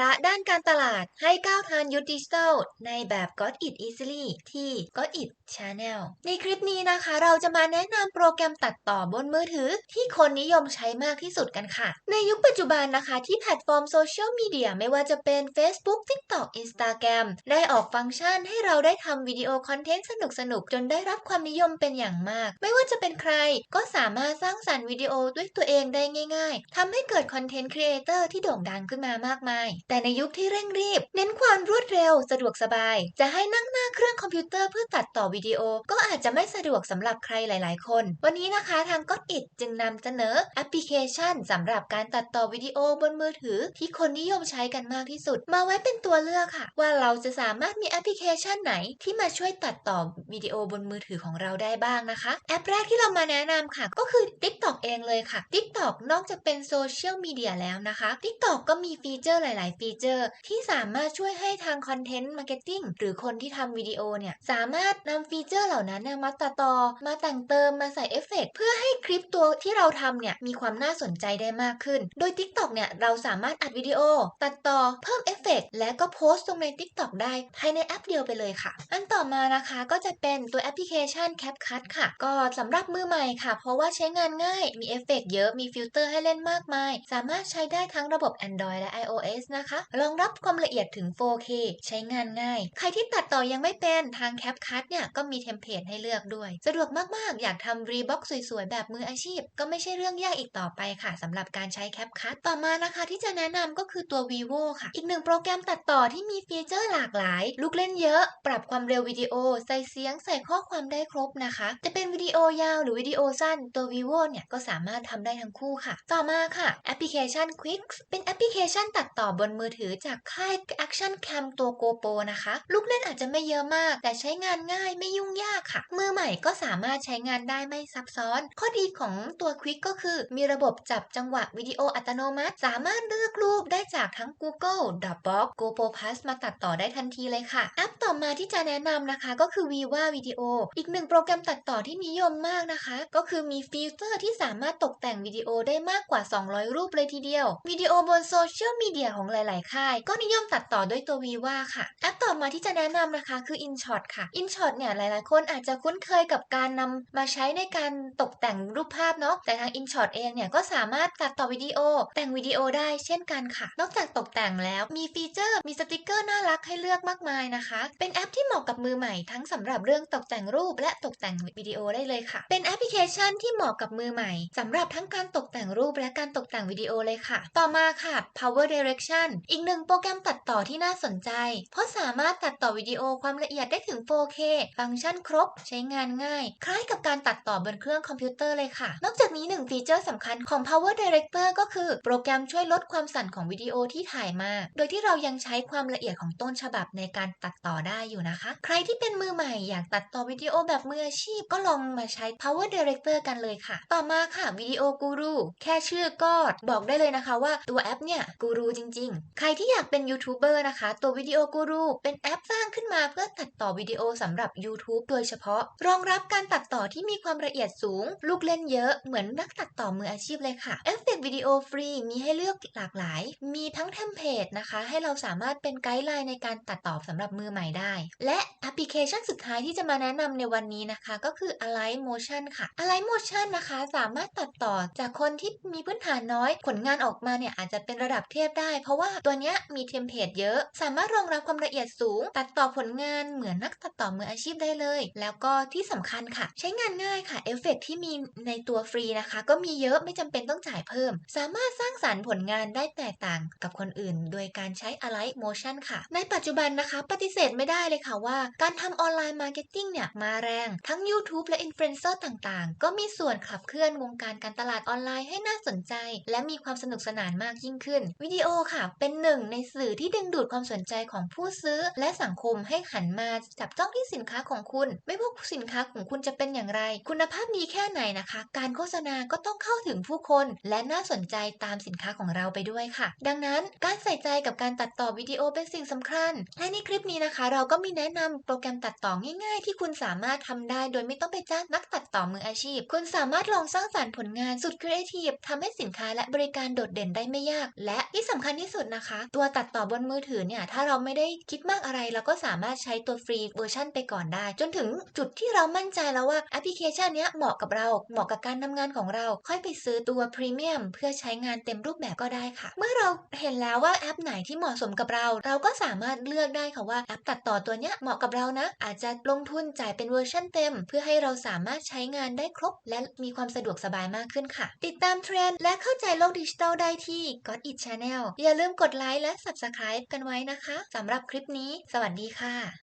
ระด้านการตลาดให้ก้าวทันยุคดิจิทัลในแบบ Got It Easily ที่ Got It Channel ในคลิปนี้นะคะ เราจะมาแนะนำโปรแกรมตัดต่อบนมือถือ ที่คนนิยมใช้มากที่สุดกันค่ะ ในยุคปัจจุบันนะคะ ที่แพลตฟอร์มโซเชียลมีเดียไม่ว่าจะเป็น Facebook TikTok Instagram ได้ออกฟังก์ชันให้เราได้ทำวิดีโอคอนเทนต์สนุกๆจนได้รับความนิยมเป็นอย่างมาก ไม่ว่าจะเป็นใครก็สามารถสร้างสรรค์วิดีโอด้วยตัวเองได้ง่าย ๆทำให้เกิดคอนเทนต์ครีเอเตอร์ที่โด่งดังขึ้นมามากมายแต่ในยุคที่เร่งรีบ เน้นความรวดเร็ว สะดวกสบาย จะให้นั่งหน้าเครื่องคอมพิวเตอร์เพื่อตัดต่อวิดีโอ ก็อาจจะไม่สะดวกสำหรับใครหลาย ๆ คน วันนี้นะคะทาง g o t It จึงนำเสนอแอปพลิเคชันสำหรับการตัดต่อวิดีโอบนมือถือ ที่คนนิยมใช้กันมากที่สุด มาไว้เป็นตัวเลือกค่ะ ว่าเราจะสามารถมีแอปพลิเคชันไหนที่มาช่วยตัดต่อวิดีโอบนมือถือของเราได้บ้างนะคะ แอปแรกที่เรามาแนะนำค่ะ ก็คือ TikTok เองเลยค่ะ TikTok นอกจากเป็นโซเชียลมีเดียแล้วนะคะ TikTok ก็มีฟีเจอร์หลายๆฟีเจอร์ ที่สามารถช่วยให้ทางคอนเทนต์มาร์เก็ตติ้งหรือคนที่ทำวิดีโอเนี่ยสามารถนำฟีเจอร์เหล่านั้นนมาตัดต่อ มาแต่งเติมมาใส่เอฟเฟกต์เพื่อให้คลิปตัวที่เราทำเนี่ยมีความน่าสนใจได้มากขึ้น โดย TikTok เนี่ยเราสามารถอัดวิดีโอ ตัดต่อเพิ่มเอฟเฟกต์และก็โพสต์ลงใน TikTok ได้ภายในแอปเดียวไปเลยค่ะ อันต่อมานะคะก็จะเป็นตัวแอปพลิเคชัน CapCut ค่ะ ก็สำหรับมือใหม่ค่ะ เพราะว่าใช้งานง่ายมีเอฟเฟกต์เยอะมีฟิลเตอร์ให้เล่นมากมาย สามารถใช้ได้ทั้งระบบ Android และ iOS นะคะรองรับความละเอียดถึง 4K ใช้งานง่าย ใครที่ตัดต่อยังไม่เป็นทาง CapCut เนี่ยก็มีเทมเพลตให้เลือกด้วย สะดวกมาก ๆ อยากทำรีบ็อกสวย ๆ แบบมืออาชีพ ก็ไม่ใช่เรื่องยากอีกต่อไปค่ะสำหรับการใช้ CapCut ต่อมานะคะ ที่จะแนะนำก็คือตัว Vivo ค่ะ อีกหนึ่งโปรแกรมตัดต่อที่มีฟีเจอร์หลากหลาย ลูกเล่นเยอะ ปรับความเร็ววิดีโอ ใส่เสียง ใส่ข้อความได้ครบนะคะ จะเป็นวิดีโอยาวหรือวิดีโอสั้น ตัว Vivo เนี่ยก็สามารถทำได้ทั้งคู่ค่ะ ต่อมาค่ะแอปพลิเคชัน Quick เป็นแอปพลิเคชันตัดต่อบนมือถือจากค่าย Action Cam ตัว GoPro นะคะ ลูกเล่นอาจจะไม่เยอะมาก แต่ใช้งานง่ายไม่ยุ่งยากค่ะ มือใหม่ก็สามารถใช้งานได้ไม่ซับซ้อน ข้อดีของตัว Quick ก็คือ มีระบบจับจังหวะวิดีโออัตโนมัติ สามารถเลือกรูปได้จากทั้ง Google Dropbox GoPro Plus มาตัดต่อได้ทันทีเลยค่ะ แอปต่อมาที่จะแนะนำนะคะก็คือ Viva Video อีกหนึ่งโปรแกรมตัดต่อที่นิยมมากนะคะ ก็คือมีฟิลเตอร์ที่สามารถตกแต่งวิดีโอได้มากกว่า 200 รูปเลยทีเดียววิดีโอบนโซเชียลมีเดียของหลาย ๆ ค่าย ก็นิยมตัดต่อด้วยตัว Viva ค่ะแอปต่อมาที่จะแนะนำนะคะคือ InShot ค่ะ InShot เนี่ยหลาย ๆ คนอาจจะคุ้นเคยกับการนำมาใช้ในการตกแต่งรูปภาพเนาะแต่ทาง InShot เองเนี่ยก็สามารถตัดต่อวิดีโอ แต่งวิดีโอได้เช่นกันค่ะ นอกจากตกแต่งแล้วมีฟีเจอร์มีสติกเกอร์น่ารักให้เลือกมากมายนะคะ เป็นแอปที่เหมาะกับมือใหม่ทั้งสำหรับเรื่องตกแต่งรูปและตกแต่งวิดีโอได้เลยค่ะ เป็นแอปพลิเคชันที่เหมาะกับมือใหม่สำหรับทั้งการตกแต่งรูปและการตกแต่งวิดีโอเลยค่ะ ต่อมาค่ะ Power Direction อีกหนึ่งโปรแกรมตัดต่อที่น่าสนใจ เพราะสามารถตัดต่อวิดีโอความละเอียดได้ถึง 4K ฟังก์ชันครบ ใช้งานง่าย คล้ายกับการตัดต่อบนเครื่องคอมพิวเตอร์เลยค่ะ นอกจากนี้หนึ่งฟีเจอร์สำคัญของ Power Director ก็คือ โปรแกรมช่วยลดความสั่นของวิดีโอที่ถ่ายมา โดยที่เรายังใช้ความละเอียดของต้นฉบับในการตัดต่อได้อยู่นะคะ ใครที่เป็นมือใหม่อยากตัดต่อวิดีโอแบบมืออาชีพก็ลองมาใช้ Power Director กันเลยค่ะ ต่อมาค่ะวิดีโอกูรูแค่ชื่อก็บอกได้เลยนะคะว่าตัวแอปเนี่ยกูรูจริงๆใครที่อยากเป็นยูทูบเบอร์นะคะ ตัววิดีโอกูรูเป็นแอปสร้างขึ้นมาเพื่อตัดต่อวิดีโอสำหรับ YouTube โดยเฉพาะ รองรับการตัดต่อที่มีความละเอียดสูง ลูกเล่นเยอะเหมือนนักตัดต่อมืออาชีพเลยค่ะเอฟเฟกต์วิดีโอฟรีมีให้เลือกหลากหลาย มีทั้งเทมเพลตนะคะ ให้เราสามารถเป็นไกด์ไลน์ในการตัดต่อสำหรับมือใหม่ได้ และแอปพลิเคชันสุดท้ายที่จะมาแนะนำในวันนี้นะคะ ก็คือ Align Motion ค่ะ Align Motion นะคะสามารถตัดต่อจากคนที่มีพื้นฐานน้อย ผลงานออกมาเนี่ยอาจจะเป็นระดับเทพได้เพราะว่าตัวเนี้ยมีเทมเพลตเยอะ สามารถรองรับความละเอียดสูง ตัดต่อผลงานเหมือนนักตัดต่อมืออาชีพได้เลย แล้วก็ที่สำคัญค่ะ ใช้งานง่ายค่ะเอฟเฟกที่มีในตัวฟรีนะคะ ก็มีเยอะไม่จำเป็นต้องจ่ายเพิ่ม สามารถสร้างสารรค์ผลงานได้แตกต่างกับคนอื่น โดยการใช้ Align Motion ค่ะ ในปัจจุบันนะคะ ปฏิเสธไม่ได้เลยค่ะว่า การทำออนไลน์มาร์เก็ตติ้งเนี่ย มาแรง ทั้ง YouTube และอินฟลูเอนเซอร์ต่างๆ ก็มีส่วนขับเคลื่อนวงการการตลาดออนไลน์ให้น่าสนใจ และมีความสนุกสนานมากยิ่งขึ้น วิดีโอค่ะเป็นหนึ่งในสื่อที่ดึงดูดความสนใจของผู้ซื้อ และสังคมให้หันมาจับจ้องที่สินค้าของคุณ ไม่ว่าสินค้าของคุณจะเป็นอย่างไร คุณภาพดีแค่ไหนนะคะ การโฆษณาก็ต้องเข้าถึงผู้คน และน่าสนใจตามสินค้าของเราไปด้วยค่ะ ดังนั้นการใส่ใจกับการตัดต่อวิดีโอเป็นสิ่งสำคัญ และในคลิปนี้นะคะ เราก็มีแนะนำโปรแกรมตัดต่อง่าย ๆ ที่คุณสามารถทำได้ โดยไม่ต้องไปจ้างนักตัดต่อมืออาชีพ คุณสามารถลองสร้างสรรค์ผลงานสุดครีเอทีฟทำให้สินค้าและบริการโดดเด่นได้ไม่ยาก และที่สำคัญที่สุดดนะคะ ตัวตัดต่อบนมือถือเนี่ยถ้าเราไม่ได้คิดมากอะไรเราก็สามารถใช้ตัวฟรีเวอร์ชันไปก่อนได้ จนถึงจุดที่เรามั่นใจแล้วว่าแอปพลิเคชันนี้เหมาะกับเราเหมาะกับการทำงานของเรา ค่อยไปซื้อตัวพรีเมียมเพื่อใช้งานเต็มรูปแบบก็ได้ค่ะ เมื่อเราเห็นแล้วว่าแอปไหนที่เหมาะสมกับเรา เราก็สามารถเลือกได้ค่ะว่าแอปตัดต่อตัวเนี้ยเหมาะกับเรานะ อาจจะลงทุนจ่ายเป็นเวอร์ชันเต็ม เพื่อให้เราสามารถใช้งานได้ครบ และมีความสะดวกสบายมากขึ้นค่ะ ติดตามเทรนด์และเข้าใจโลกดิจิทัลได้ที่ Got It Channel อย่าลืมกดไลค์และ Subscribe กันไว้นะคะสำหรับคลิปนี้ สวัสดีค่ะ